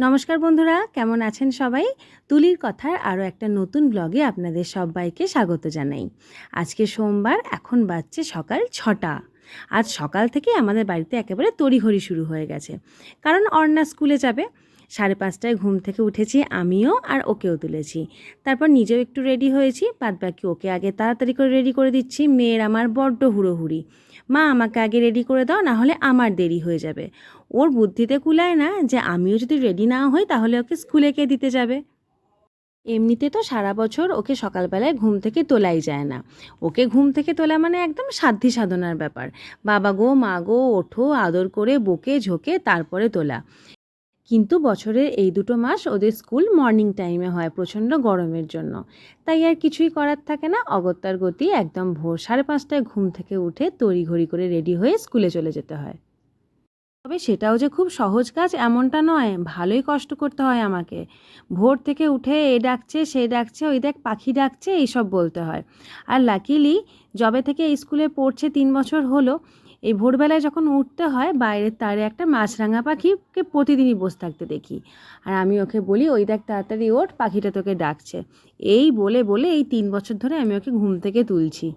নমস্কার বন্ধুরা, কেমন আছেন সবাই? তুলির কথার আরও একটা নতুন ব্লগে আপনাদের সবাইকে স্বাগত জানাই। আজকে সোমবার, এখন বাজছে সকাল ছটা। আজ সকাল থেকে আমাদের বাড়িতে একেবারে তড়িঘড়ি শুরু হয়ে গেছে। কারণ অর্ণা স্কুলে যাবে। সাড়ে পাঁচটায় ঘুম থেকে উঠেছি, আমিও আর ওকেও তুলেছি। তারপর নিজেও একটু রেডি হয়েছি বাদ বাকি ওকে আগে তাড়াতাড়ি করে রেডি করে দিচ্ছি। মেয়ের আমার বড্ড হুড়োহুড়ি। মা, আমাকে আগে রেডি করে দাও, না হলে আমার দেরি হয়ে যাবে। ওর বুদ্ধিতে কুলায় না যে আমিও যদি রেডি না হই তাহলে ওকে স্কুলে কে দিতে যাবে? এমনিতে তো সারা বছর ওকে সকালবেলায় ঘুম থেকে তোলাই যায় না। ওকে ঘুম থেকে তোলা মানে একদম সাধ্যি সাধনার ব্যাপার। বাবা গো, মা গো, ওঠো, আদর করে বকে, ঝোঁকে, তারপরে তোলা। কিন্তু বছরের এই দুটো মাস ওদের স্কুল মর্নিং টাইমে হয় প্রচণ্ড গরমের জন্য। তাই আর কিছুই করার থাকে না। অগত্যার গতি একদম ভোর সাড়ে পাঁচটায় ঘুম থেকে উঠে তড়িঘড়ি করে রেডি হয়ে স্কুলে চলে যেতে হয়। তবে সেটাও যে খুব সহজ কাজ এমনটা নয়, ভালোই কষ্ট করতে হয় আমাকে। ভোর থেকে উঠে এ ডাকছে, সে ডাকছে, ওই দেখ পাখি ডাকছে, এইসব বলতে হয়। আর লাকিলি যবে থেকে স্কুলে পড়ছে তিন বছর হলো, এই ভোরবেলায় যখন উঠতে হয়, বাইরের তারে একটা মাছরাঙা পাখিকে প্রতিদিনই বসে থাকতে দেখি। আর আমি ওকে বলি, ওই দেখ তাড়াতাড়ি ওঠ, পাখিটা তোকে ডাকছে। এই বলে বলে এই তিন বছর ধরে আমি ওকে ঘুম থেকে তুলছি।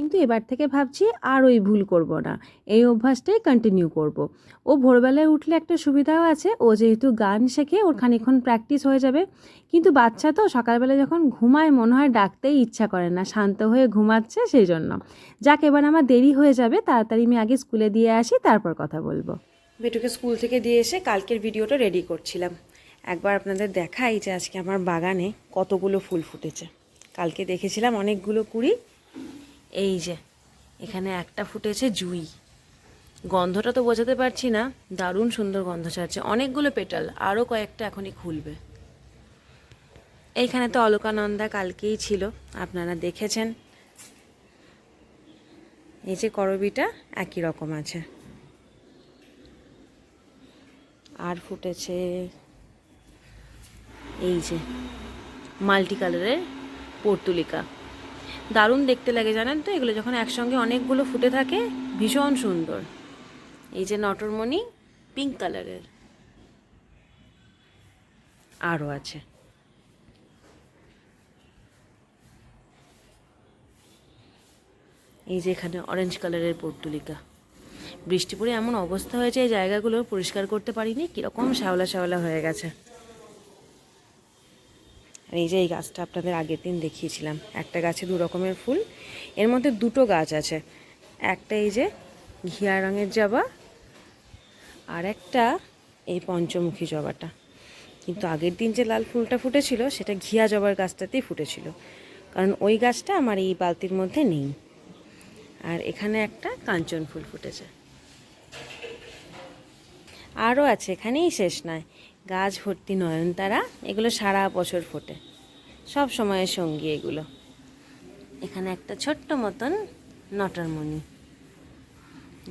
কিন্তু এবার থেকে ভাবছি আর ওই ভুল করব না। এই অভ্যাসটাই কন্টিনিউ করব। ও ভোরবেলায় উঠলে একটা সুবিধাও আছে, ও যেহেতু গান শেখে, ওর খানিক্ষণ প্র্যাকটিস হয়ে যাবে। কিন্তু বাচ্চা তো সকালবেলা যখন ঘুমায়, মনে হয় ডাকতেই ইচ্ছা করে না, শান্ত হয়ে ঘুমাচ্ছে সেই জন্য যাক, এবার আমার দেরি হয়ে যাবে, তাড়াতাড়ি আমি আগে স্কুলে দিয়ে আসি, তারপর কথা বলব। বেটুকে স্কুল থেকে দিয়ে এসে কালকের ভিডিওটা রেডি করছিলাম। একবার আপনাদের দেখাই যে আজকে আমার বাগানে কতগুলো ফুল ফুটেছে। কালকে দেখেছিলাম অনেকগুলো কুড়ি এই যে, এখানে একটা ফুটেছে জুই। গন্ধটা তো বোঝাতে পারছি না, দারুণ সুন্দর গন্ধ ছাড়ছে। অনেকগুলো পেটাল আরও কয়েকটা এখনই খুলবে। এইখানে তো অলোকানন্দা কালকেই ছিল, আপনারা দেখেছেন। এই যে করবিটা, একই রকম আছে। আর ফুটেছে এই যে মাল্টি কালারের পর্তুলিকা। দারুণ দেখতে লাগে, জানেন তো? এগুলো যখন একসঙ্গে অনেকগুলো ফুটে থাকে, ভীষণ সুন্দর। এই যে নটরমণি পিঙ্ক কালারের আরও আছে। এই যে এখানে অরেঞ্জ কালারের পর্তুলিকা। বৃষ্টি পড়ে এমন অবস্থা হয়েছে, এই জায়গাগুলো পরিষ্কার করতে পারিনি, কীরকম শ্যাওলা শ্যাওলা হয়ে গেছে। আর এই যে এই গাছটা আপনাদের আগের দিন দেখিয়েছিলাম, একটা গাছে দু রকমের ফুল, এর মধ্যে দুটো গাছ আছে, একটা এই যে ঘিয়া রঙের জবা আর একটা এই পঞ্চমুখী জবাটা। কিন্তু আগের দিন যে লাল ফুলটা ফুটেছিল, সেটা ঘিয়া জবার গাছটাতেই ফুটেছিল, কারণ ওই গাছটা আমার এই বালতির মধ্যে নেই। আর এখানে একটা কাঞ্চন ফুল ফুটেছে। আরও আছে, এখানেই শেষ নয়। গাছ, ভর্তি নয়নতারা এগুলো সারা বছর ফোটে। সব সময়ের সঙ্গী এগুলো। এখানে একটা ছোট্ট মতন নটারমণি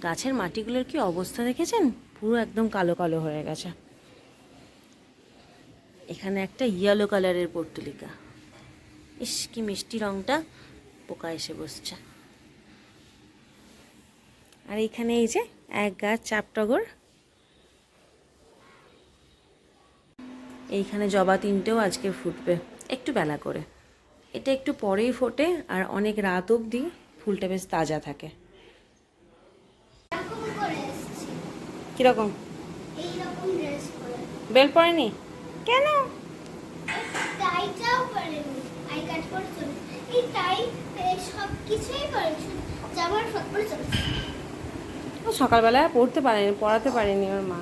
গাছের মাটিগুলোর কি অবস্থা দেখেছেন? পুরো একদম কালো কালো হয়ে গেছে। এখানে একটা ইয়েলো কালারের পর্তুলিকা। ইস, কি মিষ্টি রঙটা পোকা এসে বসছে। আর এখানে এই যে এক গাছ, চাপটগর। এইখানে জবা তিনটেও আজকে ফুটবে। একটু বেলা করে। এটা একটু পরেই ফোটে আর অনেক রাত অবধি ফুলটা বেশ তাজা থাকে। কীরকম? বেল পড়েনি কেন? সকালবেলায় পড়তে পারেনি পড়াতে পারেনি ওর মা।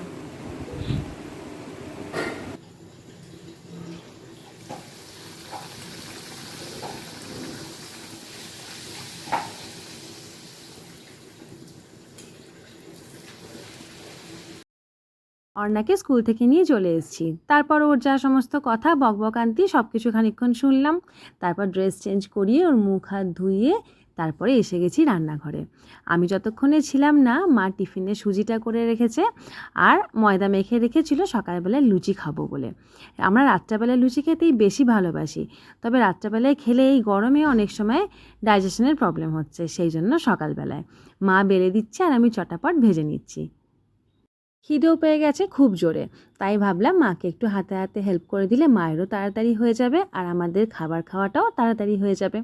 অর্ণাকে স্কুল থেকে নিয়ে চলে এসেছি। তারপর ওর যা সমস্ত কথা, বকবকান্তি সব কিছু খানিক্ষণ শুনলাম। তারপর ড্রেস চেঞ্জ করিয়ে ওর মুখ হাত ধুইয়ে তারপরে এসে গেছি রান্নাঘরে। আমি যতক্ষণে ছিলাম না, মা টিফিনে সুজিটা করে রেখেছে আর ময়দা মেখে রেখেছিল সকালবেলায় লুচি খাব বলে। আমরা রাত্রেবেলায় লুচি খেতেই বেশি ভালোবাসি, তবে রাত্রেবেলায় খেলে এই গরমে অনেক সময় ডাইজেশনের প্রবলেম হচ্ছে, সেই জন্য সকালবেলায়। মা বেড়ে দিচ্ছে আর আমি চটাপট ভেজে নিচ্ছি। খিদেও পেয়ে গেছে খুব জোরে। তাই ভাবলাম মাকে একটু হাতে হাতে হেল্প করে দিলে মায়েরও তাড়াতাড়ি হয়ে যাবে আর আমাদের খাবার খাওয়াটাও তাড়াতাড়ি হয়ে যাবে।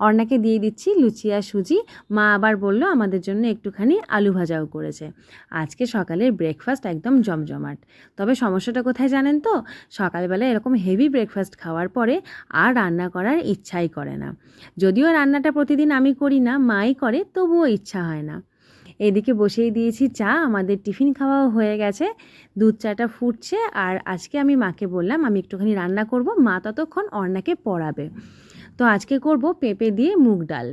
অর্ণাকে দিয়ে দিচ্ছি লুচি আর সুজি। মা আবার বলল আমাদের জন্য একটুখানি আলু ভাজাও করেছে। আজকে সকালের ব্রেকফাস্ট একদম জমজমাট। তবে সমস্যাটা কোথায় জানেন তো? সকালবেলা এরকম হেভি ব্রেকফাস্ট খাওয়ার পরে আর রান্না করার ইচ্ছাই করে না। যদিও রান্নাটা প্রতিদিন আমি করি না, মাই করে, তবুও ইচ্ছা হয় না। এদিকে বসিয়ে দিয়েছি চা, আমাদের টিফিন খাওয়াও হয়ে গেছে, দুধ চাটা ফুটছে, আর আজকে আমি মাকে বললাম আমি একটুখানি রান্না করব, মা ততক্ষণ অর্ণাকে পড়াবে। তো আজকে করব পেঁপে দিয়ে মুগ ডাল।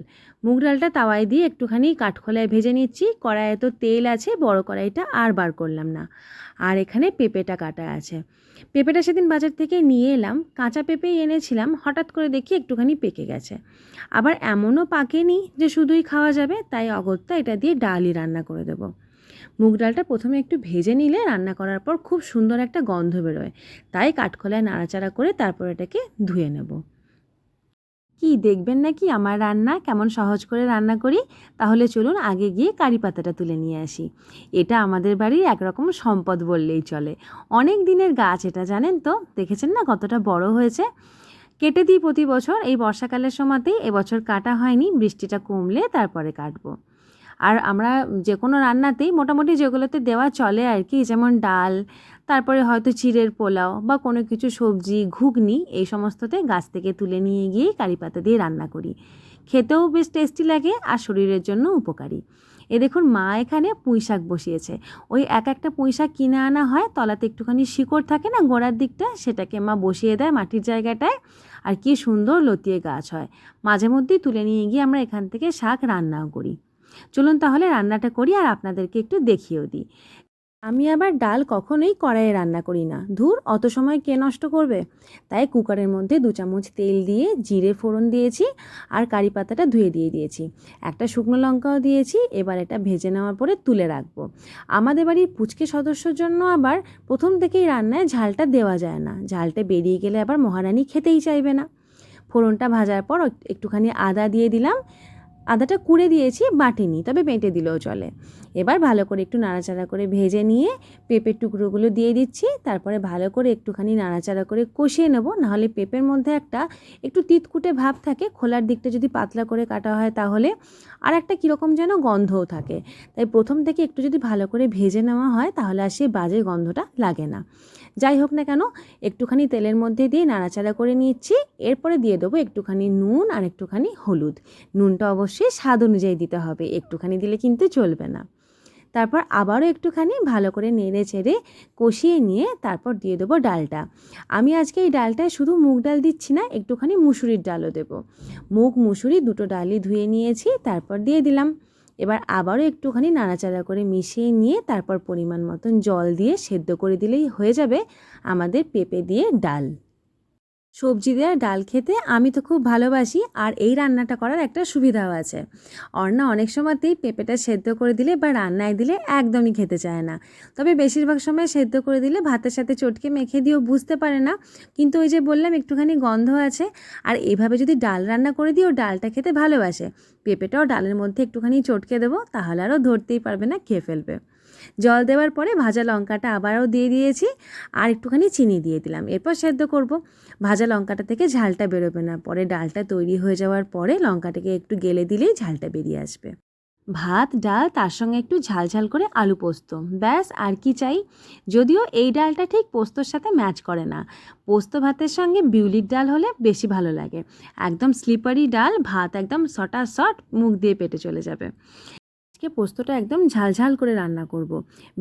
মুগ ডালটা তাওয়ায় দিয়ে একটুখানি কাঠখোলায় ভেজে নিচ্ছি। কড়াইয়ে তো তেল আছে, বড় কড়াইটা আর বার করলাম না। আর এখানে পেঁপেটা কাটা আছে। পেঁপেটা সেদিন বাজার থেকে নিয়ে এলাম। কাঁচা পেঁপেই এনেছিলাম, হঠাৎ করে দেখি একটুখানি পেকে গেছে। আবার এমনও পাকেনি যে শুধুই খাওয়া যাবে, তাই অগত্যা এটা দিয়ে ডালই রান্না করে দেবো। মুগ ডালটা প্রথমে একটু ভেজে নিলে রান্না করার পর খুব সুন্দর একটা গন্ধ বেরোয়। তাই কাঠখোলায় নাড়াচাড়া করে তারপর এটাকে ধুয়ে নেব। কি দেখবেন নাকি আমার রান্না? কেমন সহজ করে রান্না করি? তাহলে চলুন আগে গিয়ে কারি পাতাটা তুলে নিয়ে আসি। এটা আমাদের বাড়ির একরকম সম্পদ বললেই চলে। অনেক দিনের গাছ এটা, জানেন তো? দেখেছেন না কতটা বড় হয়েছে? কেটে দিই প্রতি বছর। এই বর্ষাকালের সময়তেই এবছর কাটা হয়নি। বৃষ্টিটা কমলে তারপরে কাটবো। আর আমরা যে কোনো রান্নাতেই মোটামুটি যেগুলোতে দেওয়া চলে আর কি, যেমন ডাল তারপরে হয়তো চিড়ের পোলাও বা কোনো কিছু সবজি, ঘুগনি এই সমস্ততে গাছ থেকে তুলে নিয়ে গিয়েই কারি পাতা দিয়ে রান্না করি। খেতেও বেশ টেস্টি লাগে আর শরীরের জন্য উপকারী। এ দেখুন, মা এখানে পুঁই শাক বসিয়েছে। ওই এক একটা পুঁই শাক কিনে আনা হয়, তলাতে একটুখানি শিকড় থাকে না গোড়ার দিকটা, সেটাকে মা বসিয়ে দেয় মাটির জায়গাটায়। আর কি সুন্দর লতিয়ে গাছ হয়। মাঝে মধ্যেই তুলে নিয়ে গিয়ে আমরা এখান থেকে শাক রান্নাও করি। চলুন তাহলে রান্নাটা করি আর আপনাদেরকে একটু দেখিয়েও দিই। আমি আবার ডাল কখনোই কড়াইয়ে রান্না করি না। ধুর, অত সময় কে নষ্ট করবে? তাই কুকারের মধ্যে দু চামচ তেল দিয়ে জিরে ফোড়ন দিয়েছি আর কারি পাতাটা ধুয়ে দিয়ে দিয়েছি। একটা শুকনো লঙ্কাও দিয়েছি, এবার এটা ভেজে নেওয়ার পরে তুলে রাখব। আমাদের বাড়ির পুচকে সদস্যর জন্য আবার প্রথম থেকেই রান্নায় ঝালটা দেওয়া যায় না। ঝালটা বেরিয়ে গেলে আবার মহারানী খেতেই চাইবে না। ফোড়নটা ভাজার পর একটুখানি আদা দিয়ে দিলাম। আদাটা কুড়ে দিয়েছি বাটিনি তবে বেঁটে দিলেও চলে এবার ভালো করে একটু নাড়াচাড়া করে ভেজে নিয়ে পেঁপের টুকরোগুলো দিয়ে দিচ্ছি, তারপরে ভালো করে একটুখানি নাড়াচাড়া করে কষিয়ে নেব, নাহলে পেঁপের মধ্যে একটা একটু তিতকুটে ভাব থাকে, খোলার দিকটা যদি পাতলা করে কাটা হয় তাহলে আর একটা কীরকম যেন গন্ধও থাকে। তাই প্রথম থেকে একটু যদি ভালো করে ভেজে নেওয়া হয়, তাহলে আর সেই বাজে গন্ধটা লাগে না। যাই হোক না কেন, একটুখানি তেলের মধ্যে দিয়ে নাড়াচাড়া করে নিচ্ছি, এরপরে দিয়ে দেবো একটুখানি নুন আর একটুখানি হলুদ। নুনটা অবশ্যই স্বাদ অনুযায়ী দিতে হবে, একটুখানি দিলে কিন্তু চলবে না। তারপর আবারও একটুখানি ভালো করে নেড়ে চেড়ে কষিয়ে নিয়ে তারপর দিয়ে দেবো ডালটা। আমি আজকে এই ডালটায় শুধু মুগ ডাল দিচ্ছি না, একটুখানি মুসুরির ডালও দেবো। মুগ, মুসুরি দুটো ডালই ধুয়ে নিয়েছি, তারপর দিয়ে দিলাম। এবার আবারও একটুখানি নাড়াচাড়া করে মিশিয়ে নিয়ে তারপর পরিমাণ মতন জল দিয়ে সেদ্ধ করে দিলেই হয়ে যাবে আমাদের পেঁপে দিয়ে ডাল। সবজি দেওয়া ডাল খেতে আমি তো খুব ভালোবাসি আর এই রান্নাটা করার একটা সুবিধাও আছে। অর্ণা অনেক সময়তেই পেঁপেটা সেদ্ধ করে দিলে বা রান্নায় দিলে একদমই খেতে চায় না। তবে বেশিরভাগ সময় সেদ্ধ করে দিলে ভাতের সাথে চটকে মেখে দিয়েও বুঝতে পারে না। কিন্তু ওই যে বললাম, একটুখানি গন্ধ আছে। আর এভাবে যদি ডাল রান্না করে দিও ডালটা খেতে ভালোবাসে, পেঁপেটাও ডালের মধ্যে একটুখানি চটকে দেবো, তাহলে আরও ধরতেই পারবে না, খেয়ে ফেলবে। জল দেওয়ার পরে ভাজা লঙ্কাটা আবারও দিয়ে দিয়েছি আর একটুখানি চিনি দিয়ে দিলাম। এরপর সেদ্ধ করব। ভাজা লঙ্কাটা থেকে ঝালটা বেরোবে না। পরে ডালটা তৈরি হয়ে যাওয়ার পরে লঙ্কাটাকে একটু গেলে দিলেই ঝালটা বেরিয়ে আসবে। ভাত, ডাল, তার সঙ্গে একটু ঝাল ঝাল করে আলু পোস্ত। ব্যাস, আর কি চাই? যদিও এই ডালটা ঠিক পোস্তর সাথে ম্যাচ করে না। পোস্ত ভাতের সঙ্গে বিউলির ডাল হলে বেশি ভালো লাগে। একদম স্লিপারি ডাল, ভাত একদম সটা সট মুখ দিয়ে পেটে চলে যাবে। আজকে পোস্তটা একদম ঝালঝাল করে রান্না করব।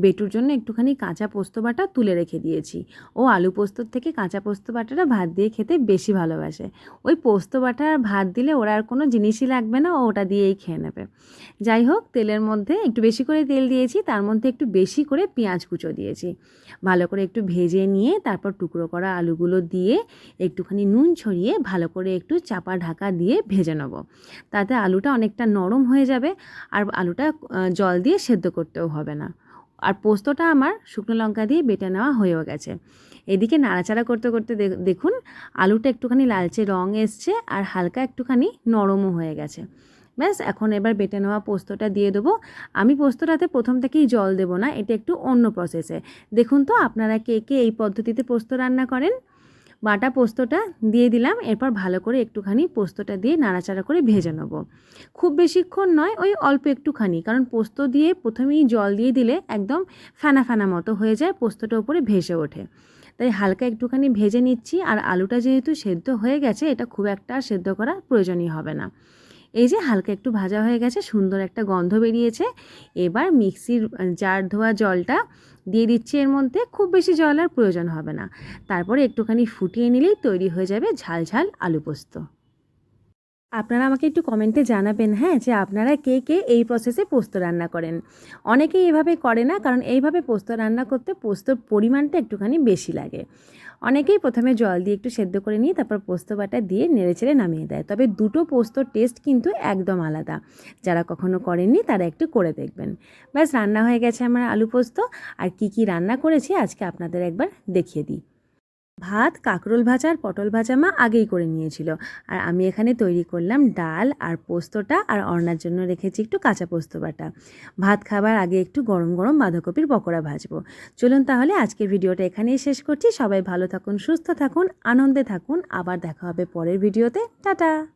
বেটুর জন্য একটুখানি কাঁচা পোস্ত বাটা তুলে রেখে দিয়েছি। ও আলু পোস্তর থেকে কাঁচা পোস্ত বাটাটা ভাত দিয়ে খেতে বেশি ভালোবাসে। ওই পোস্ত বাটা আর ভাত দিলে ওরা আর কোনো জিনিসই লাগবে না, ও ওটা দিয়েই খেয়ে নেবে। যাই হোক, তেলের মধ্যে একটু বেশি করে তেল দিয়েছি, তার মধ্যে একটু বেশি করে পেঁয়াজ কুচো দিয়েছি। ভালো করে একটু ভেজে নিয়ে তারপর টুকরো করা আলুগুলো দিয়ে একটুখানি নুন ছড়িয়ে ভালো করে একটু চাপা ঢাকা দিয়ে ভেজে নেব। তাতে আলুটা অনেকটা নরম হয়ে যাবে, আর আলুটা জল দিয়ে সেদ্ধ করতেও হবে না। আর পোস্তটা আমার শুকনো লঙ্কা দিয়ে বেটে নেওয়া হয়েও গেছে। এদিকে নাড়াচাড়া করতে করতে দেখুন আলুটা একটুখানি লালচে রং এসছে আর হালকা একটুখানি নরমও হয়ে গেছে। ব্যাস, এখন এবার বেটে নেওয়া পোস্তটা দিয়ে দেবো। আমি পোস্তটাতে প্রথম থেকেই জল দেবো না, এটা একটু অন্য প্রসেসে দেখুন তো, আপনারা কে কে এই পদ্ধতিতে পোস্ত রান্না করেন? বাটা পোস্তটা দিয়ে দিলাম, এরপর ভালো করে একটুখানি পোস্তটা দিয়ে নাড়াচাড়া করে ভেজে নেব। খুব বেশিক্ষণ নয়, ওই অল্প একটুখানি, কারণ পোস্ত দিয়ে প্রথমেই জল দিয়ে দিলে একদম ফেনা ফেনা মতো হয়ে যায়, পোস্তটা উপরে ভেসে ওঠে। তাই হালকা একটুখানি ভেজে নিচ্ছি, আর আলুটা যেহেতু সেদ্ধ হয়ে গেছে, এটা খুব একটা সেদ্ধ করা প্রয়োজনই হবে না। এই যে হালকা একটু ভাজা হয়ে গেছে, সুন্দর একটা গন্ধ বেরিয়েছে, এবার মিক্সির জার ধোয়া জলটা দিয়ে দিচ্ছি এর মধ্যে, খুব বেশি জল আর প্রয়োজন হবে না। তারপরে একটুখানি ফুটিয়ে নিলেই তৈরি হয়ে যাবে ঝাল ঝাল আলু পোস্ত। আপনারা আমাকে একটু কমেন্টে জানাবেন হ্যাঁ যে আপনারা কে কে এই প্রসেসে পোস্ত রান্না করেন? অনেকেই এভাবে করে না, কারণ এইভাবে পোস্ত রান্না করতে পোস্তর পরিমাণটা একটুখানি বেশি লাগে। অনেকেই প্রথমে জল দিয়ে একটু সেদ্ধ করে নিয়ে তারপর পোস্ত বাটা দিয়ে নেড়েচেড়ে নামিয়ে দেয়। তবে দুটো পোস্তর টেস্ট কিন্তু একদম আলাদা। যারা কখনো করেননি তারা একটু করে দেখবেন। ব্যাস, রান্না হয়ে গেছে আমার আলু পোস্ত। আর কি কি রান্না করেছি আজকে আপনাদের একবার দেখিয়ে দিই। ভাত, কাঁকরোল ভাজা আর পটল ভাজা মা আগেই করে নিয়েছিল। আর আমি এখানে তৈরি করলাম ডাল আর পোস্তটা আর অর্ণার জন্য রেখেছি একটু কাঁচা পোস্ত বাটা। ভাত খাবার আগে একটু গরম গরম বাঁধাকপির পকোড়া ভাজবো। চলুন তাহলে আজকের ভিডিওটা এখানেই শেষ করছি। সবাই ভালো থাকুন, সুস্থ থাকুন, আনন্দে থাকুন। আবার দেখা হবে পরের ভিডিওতে। টাটা!